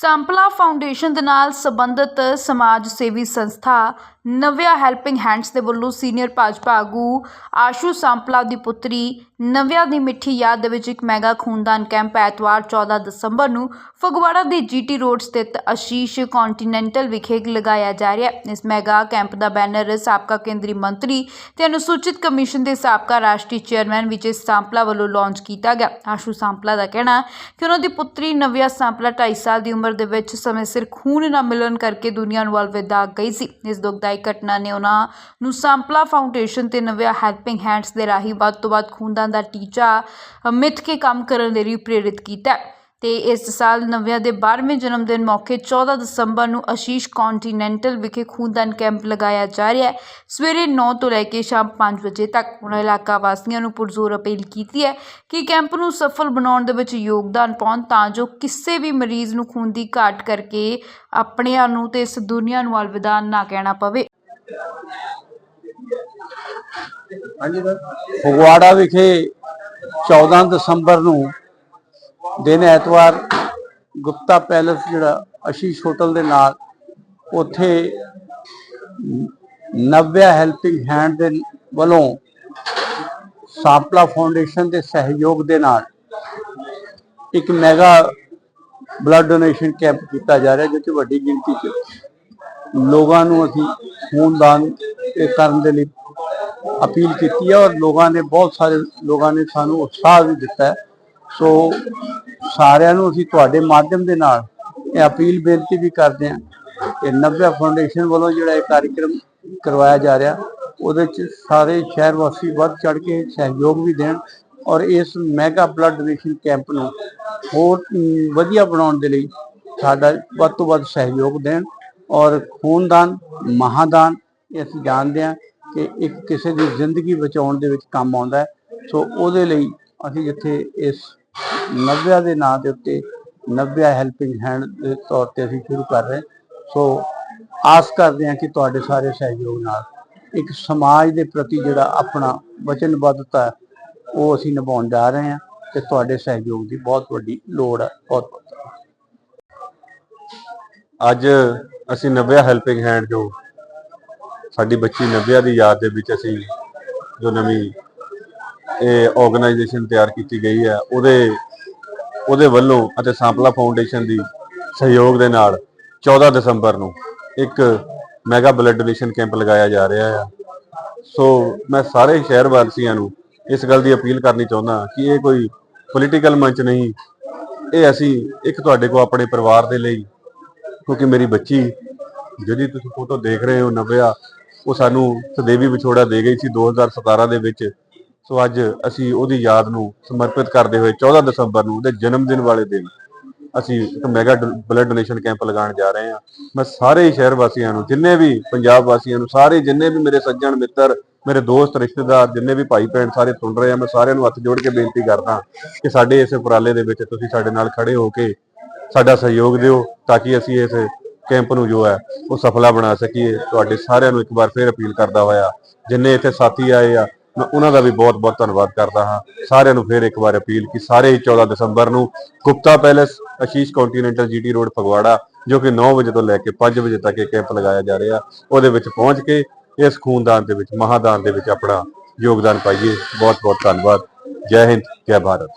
ਸੰਪਲਾ foundation ਦੇ ਨਾਲ ਸੰਬੰਧਿਤ ਸਮਾਜ ਸੇਵੀ ਸੰਸਥਾ ਨਵਿਆ ਹੈਲਪਿੰਗ ਹੈਂਡਸ ਦੇ ਵੱਲੋਂ ਸੀਨੀਅਰ ਭਾਜਪਾ ਆਗੂ ਆਸ਼ੂ ਸੰਪਲਾ ਦੀ ਪੁੱਤਰੀ ਨਵਿਆ ਦੀ ਮਿੱਠੀ ਯਾਦ ਦੇ ਵਿੱਚ ਇੱਕ ਮੈਗਾ ਖੂਨਦਾਨ ਕੈਂਪ ਐਤਵਾਰ 14 ਦਸੰਬਰ ਨੂੰ ਫਗਵਾੜਾ ਦੇ ਜੀਟੀ ਰੋਡ ਸਥਿਤ ਆਸ਼ੀਸ਼ ਕੰਟੀਨੈਂਟਲ ਵਿਖੇ ਲਗਾਇਆ ਜਾ ਰਿਹਾ ਹੈ। ਇਸ ਮੈਗਾ ਕੈਂਪ ਦਾ ਬੈਨਰ ਸਾਬਕਾ ਕੇਂਦਰੀ ਮੰਤਰੀ ਤੇ ਅਨੁਸੂਚਿਤ ਕਮਿਸ਼ਨ ਦੇ ਸਾਬਕਾ ਰਾਸ਼ਟਰੀ ਚੇਅਰਮੈਨ ਵਿਜੇ ਸਾਂਪਲਾ ਵੱਲੋਂ ਲਾਂਚ ਕੀਤਾ ਗਿਆ। ਆਸ਼ੂ ਸਾਂਪਲਾ ਦਾ ਕਹਿਣਾ ਕਿ ਉਹਨਾਂ ਦੀ ਪੁੱਤਰੀ ਨਵਿਆ ਸਾਂਪਲਾ 2.5 ਸਾਲ ਦੀ ਉਮਰ ਦੇ ਵਿੱਚ ਸਮੇਂ ਸਿਰ ਖੂਨ ਨਾ ਮਿਲਣ ਕਰਕੇ ਦੁਨੀਆ ਨੂੰ ਅਲਵਿਦਾ ਗਈ ਸੀ। ਇਸ ਦੁਖਦਾਈ ਘਟਨਾ ਨੇ ਉਹਨਾਂ ਨੂੰ ਸਾਂਪਲਾ ਫਾਊਂਡੇਸ਼ਨ ਤੇ ਨਵਿਆ ਹੈਲਪਿੰਗ ਹੈਂਡਸ ਦੇ ਰਾਹੀਂ ਵੱਧ ਤੋਂ ਵੱਧ ਖੂਨਦਾਨ ਦਾ ਟੀਚਾ ਅ, ਮਿੱਥ ਕੇ ਕੰਮ ਕਰਨ ਦੇ ਲਈ ਪ੍ਰੇਰਿਤ ਕੀਤਾ ਅਤੇ ਇਸ ਸਾਲ ਨਵਿਆ ਦੇ 12ਵੇਂ ਜਨਮ ਦਿਨ ਮੌਕੇ 14 ਦਸੰਬਰ ਨੂੰ ਆਸ਼ੀਸ਼ ਕੰਟੀਨੈਂਟਲ ਵਿਖੇ ਖੂਨਦਾਨ ਕੈਂਪ ਲਗਾਇਆ ਜਾ ਰਿਹਾ ਹੈ। ਸਵੇਰੇ ਨੌ ਤੋਂ ਲੈ ਕੇ ਸ਼ਾਮ ਪੰਜ ਵਜੇ ਤੱਕ ਉਹਨਾਂ ਇਲਾਕਾ ਵਾਸੀਆਂ ਨੂੰ ਪੁਰਜ਼ੋਰ ਅਪੀਲ ਕੀਤੀ ਹੈ ਕਿ ਕੈਂਪ ਨੂੰ ਸਫਲ ਬਣਾਉਣ ਦੇ ਵਿੱਚ ਯੋਗਦਾਨ ਪਾਉਣ ਤਾਂ ਜੋ ਕਿਸੇ ਵੀ ਮਰੀਜ਼ ਨੂੰ ਖੂਨ ਦੀ ਘਾਟ ਕਰਕੇ ਆਪਣਿਆਂ ਨੂੰ ਤੇ ਇਸ ਦੁਨੀਆ ਨੂੰ ਅਲਵਿਦਾ ਨਾ ਕਹਿਣਾ ਪਵੇ। ਫਗਵਾੜਾ ਵਿਖੇ 14 ਦਸੰਬਰ ਨੂੰ ਦਿਨ ਐਤਵਾਰ ਗੁਪਤਾ ਪੈਲਸ ਜਿਹੜਾ ਅਸ਼ੀਸ਼ ਹੋਟਲ ਦੇ ਨਾਲ ਉੱਥੇ ਨਵਿਆ ਹੈਲਪਿੰਗ ਹੈਂਡ ਦੇ ਵੱਲੋਂ ਸਾਪਲਾ ਫਾਊਂਡੇਸ਼ਨ ਦੇ ਸਹਿਯੋਗ ਦੇ ਨਾਲ ਇੱਕ ਮੈਗਾ ਬਲੱਡ ਡੋਨੇਸ਼ਨ ਕੈਂਪ ਕੀਤਾ ਜਾ ਰਿਹਾ ਜਿਸ 'ਚ ਵੱਡੀ ਗਿਣਤੀ 'ਚ ਲੋਕਾਂ ਨੂੰ ਅਸੀਂ ਖੂਨਦਾਨ ਕਰਨ ਦੇ ਲਈ ਅਪੀਲ ਕੀਤੀ ਹੈ ਔਰ ਲੋਕਾਂ ਨੇ ਬਹੁਤ ਸਾਰੇ ਲੋਕਾਂ ਨੇ ਸਾਨੂੰ ਉਤਸ਼ਾਹ ਵੀ ਦਿੱਤਾ ਹੈ। ਸੋ ਸਾਰਿਆਂ ਨੂੰ ਅਸੀਂ ਤੁਹਾਡੇ ਮਾਧਿਅਮ ਦੇ ਨਾਲ ਇਹ ਅਪੀਲ ਬੇਨਤੀ ਵੀ ਕਰਦੇ ਹਾਂ ਕਿ ਨਵਿਆ ਫਾਊਂਡੇਸ਼ਨ ਵੱਲੋਂ ਜਿਹੜਾ ਇਹ ਕਾਰਜਕ੍ਰਮ ਕਰਵਾਇਆ ਜਾ ਰਿਹਾ, ਉਹਦੇ ਚ ਸਾਰੇ ਸ਼ਹਿਰ ਵਾਸੀ ਵੱਧ ਚੜ ਕੇ ਸਹਿਯੋਗ ਵੀ ਦੇਣ ਔਰ ਇਸ ਮੈਗਾ ਬਲੱਡ ਡੋਨੇਸ਼ਨ ਕੈਂਪ ਨੂੰ ਹੋਰ ਵਧੀਆ ਬਣਾਉਣ ਦੇ ਲਈ ਸਾਡਾ ਵੱਧ ਤੋਂ ਵੱਧ ਸਹਿਯੋਗ ਦੇਣ ਔਰ ਖੂਨਦਾਨ, ਮਹਾਦਾਨ, ਇਹ ਅਸੀਂ ਜਾਣਦੇ ਹਾਂ ਕਿ ਇੱਕ ਕਿਸੇ ਦੀ ਜ਼ਿੰਦਗੀ ਬਚਾਉਣ ਦੇ ਵਿੱਚ ਕੰਮ ਆਉਂਦਾ ਸੋ ਉਹਦੇ ਲਈ ਅਸੀਂ ਜਿੱਥੇ ਇਸ ਨਵਿਆ ਦੇ ਨਾਂ ਦੇ ਉੱਤੇ ਨਵਿਆ ਹੈਲਪਿੰਗ ਹੈਂਡ ਦੇ ਤੌਰ ਤੇ ਅਸੀਂ ਸ਼ੁਰੂ ਕਰ ਰਹੇ ਸੋ ਆਸ ਕਰਦੇ ਹਾਂ ਕਿ ਤੁਹਾਡੇ ਸਾਰੇ ਸਹਿਯੋਗ ਨਾਲ ਇੱਕ ਸਮਾਜ ਦੇ ਪ੍ਰਤੀ ਜਿਹੜਾ ਆਪਣਾ ਵਚਨਬੱਧਤਾ ਉਹ ਅਸੀਂ ਨਿਭਾਉਣ ਜਾ ਰਹੇ ਹਾਂ ਤੇ ਤੁਹਾਡੇ ਸਹਿਯੋਗ ਦੀ ਬਹੁਤ ਵੱਡੀ ਲੋੜ ਹੈ। ਬਹੁਤ ਅੱਜ ਅਸੀਂ ਨਵਿਆ ਹੈਲਪਿੰਗ ਹੈਂਡ ਜੋ ਸਾਡੀ ਬੱਚੀ ਨਵਿਆ ਦੀ ਯਾਦ ਦੇ ਵਿੱਚ ਅਸੀਂ ਜੋ ਨਵੀਂ ਇਹ ਆਰਗੇਨਾਈਜੇਸ਼ਨ ਤਿਆਰ ਕੀਤੀ ਗਈ ਹੈ, ਉਹਦੇ ਉਹਦੇ ਵੱਲੋਂ ਅਤੇ ਸਾਂਪਲਾ ਫਾਊਂਡੇਸ਼ਨ ਦੀ ਸਹਿਯੋਗ ਦੇ ਨਾਲ 14 ਦਸੰਬਰ ਨੂੰ ਇੱਕ ਮੈਗਾ ਬਲੱਡ ਡੋਨੇਸ਼ਨ ਕੈਂਪ ਲਗਾਇਆ ਜਾ ਰਿਹਾ ਹੈ ਸੋ ਮੈਂ ਸਾਰੇ ਸ਼ਹਿਰ ਵਾਸੀਆਂ ਨੂੰ ਇਸ ਗੱਲ ਦੀ ਅਪੀਲ ਕਰਨੀ ਚਾਹੁੰਦਾ ਕਿ ਇਹ ਕੋਈ ਪੋਲੀਟੀਕਲ ਮੰਚ ਨਹੀਂ, ਇਹ ਅਸੀਂ ਇੱਕ ਤੁਹਾਡੇ ਕੋ ਆਪਣੇ ਪਰਿਵਾਰ ਦੇ ਲਈ, ਕਿਉਂਕਿ ਮੇਰੀ ਬੱਚੀ, ਜਿਹੜੀ ਤੁਸੀਂ ਫੋਟੋ ਦੇਖ ਰਹੇ ਹੋ ਨਵਿਆ, ਉਹ ਸਾਨੂੰ ਸਦੇਵੀ ਵਿਛੋੜਾ ਦੇ ਗਈ ਸੀ 2017 ਦੇ ਵਿੱਚ। ਸੋ ਅੱਜ ਅਸੀਂ ਉਹਦੀ ਯਾਦ ਨੂੰ ਸਮਰਪਿਤ ਕਰਦੇ ਹੋਏ 14 ਦਸੰਬਰ ਨੂੰ ਉਹਦੇ ਜਨਮ ਦਿਨ ਵਾਲੇ ਦਿਨ ਅਸੀਂ ਇੱਕ ਮੈਗਾ ਬਲੱਡ ਡੋਨੇਸ਼ਨ ਕੈਂਪ ਲਗਾਉਣ ਜਾ ਰਹੇ ਹਾਂ। ਮੈਂ ਸਾਰੇ ਸ਼ਹਿਰ ਵਾਸੀਆਂ ਨੂੰ, ਜਿੰਨੇ ਵੀ ਪੰਜਾਬ ਵਾਸੀਆਂ ਨੂੰ, ਸਾਰੇ ਜਿੰਨੇ ਵੀ ਮੇਰੇ ਸੱਜਣ ਮਿੱਤਰ, ਮੇਰੇ ਦੋਸਤ, ਰਿਸ਼ਤੇਦਾਰ, ਜਿੰਨੇ ਵੀ ਭਾਈ ਭੈਣ ਸਾਰੇ ਸੁਣ ਰਹੇ ਆ, ਮੈਂ ਸਾਰਿਆਂ ਨੂੰ ਹੱਥ ਜੋੜ ਕੇ ਬੇਨਤੀ ਕਰਦਾ ਕਿ ਸਾਡੇ ਇਸ ਉਪਰਾਲੇ ਦੇ ਵਿੱਚ ਤੁਸੀਂ ਸਾਡੇ ਨਾਲ ਖੜੇ ਹੋ ਕੇ ਸਾਡਾ ਸਹਿਯੋਗ ਦਿਓ ਤਾਂ ਕਿ ਅਸੀਂ ਇਸ ਕੈਂਪ ਨੂੰ ਜੋ ਹੈ, ਉਹ ਸਫਲਾ ਬਣਾ ਸਕੀਏ। ਤੁਹਾਡੇ ਸਾਰਿਆਂ ਨੂੰ ਇੱਕ ਵਾਰ ਫੇਰ ਅਪੀਲ ਕਰਦਾ ਹੋਇਆ, ਜਿੰਨੇ ਇੱਥੇ ਸਾਥੀ ਆਏ ਆ ਮੈਂ ਉਹਨਾਂ ਦਾ ਵੀ ਬਹੁਤ ਬਹੁਤ ਧੰਨਵਾਦ ਕਰਦਾ ਹਾਂ। ਸਾਰਿਆਂ ਨੂੰ ਫੇਰ ਇੱਕ ਵਾਰ ਅਪੀਲ ਕਿ ਸਾਰੇ ਹੀ 14 ਦਸੰਬਰ ਨੂੰ Gupta palace Ashish continental GT road Phagwara, ਜੋ ਕਿ 9 ਵਜੇ ਤੋਂ ਲੈ ਕੇ 5 ਵਜੇ ਤੱਕ ਇਹ ਕੈਂਪ ਲਗਾਇਆ ਜਾ ਰਿਹਾ, ਉਹਦੇ ਵਿੱਚ ਪਹੁੰਚ ਕੇ ਇਸ ਖੂਨਦਾਨ ਦੇ ਵਿੱਚ, ਮਹਾਦਾਨ ਦੇ ਵਿੱਚ ਆਪਣਾ ਯੋਗਦਾਨ ਪਾਈਏ। ਬਹੁਤ ਬਹੁਤ ਧੰਨਵਾਦ। ਜੈ ਹਿੰਦ, ਜੈ ਭਾਰਤ।